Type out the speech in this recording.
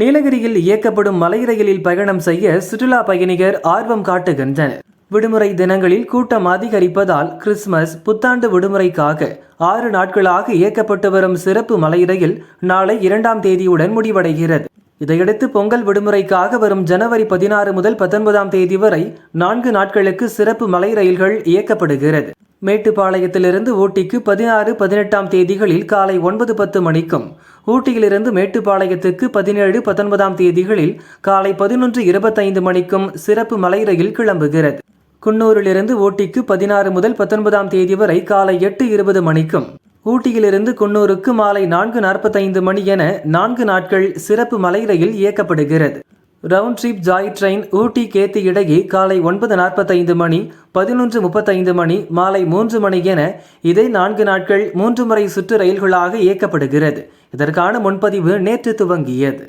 நீலகிரியில் இயக்கப்படும் மலை ரயிலில் பயணம் செய்ய சுற்றுலா பயணிகர் ஆர்வம் காட்டுகின்றனர். விடுமுறை தினங்களில் கூட்டம் அதிகரிப்பதால் கிறிஸ்துமஸ் புத்தாண்டு விடுமுறைக்காக ஆறு நாட்களாக இயக்கப்பட்டு வரும் சிறப்பு மலை ரயில் நாளை இரண்டாம் தேதியுடன் முடிவடைகிறது. இதையடுத்து பொங்கல் விடுமுறைக்காக வரும் ஜனவரி பதினாறு முதல் பத்தொன்பதாம் தேதி வரை நான்கு நாட்களுக்கு சிறப்பு மலை ரயில்கள் இயக்கப்படுகிறது. மேட்டுப்பாளையத்திலிருந்து ஊட்டிக்கு பதினாறு பதினெட்டாம் தேதிகளில் காலை ஒன்பது பத்து மணிக்கும் ஊட்டியிலிருந்து மேட்டுப்பாளையத்துக்கு பதினேழு பத்தொன்பதாம் தேதிகளில் காலை பதினொன்று இருபத்தைந்து மணிக்கும் சிறப்பு மலை ரயில் கிளம்புகிறது. குன்னூரிலிருந்து ஊட்டிக்கு பதினாறு முதல் பத்தொன்பதாம் தேதி வரை காலை எட்டு இருபது மணிக்கும் ஊட்டியிலிருந்து குன்னூருக்கு மாலை நான்கு நாற்பத்தைந்து மணி என நான்கு நாட்கள் சிறப்பு மலை ரயில் இயக்கப்படுகிறது. Round trip joy train Ooty Ketti இடையே காலை ஒன்பது நாற்பத்தைந்து மணி பதினொன்று முப்பத்தைந்து மணி மாலை மூன்று மணி என இதே நான்கு நாட்கள் மூன்று முறை சுற்று ரயில்களாக இயக்கப்படுகிறது. இதற்கான முன்பதிவு நேற்று துவங்கியது.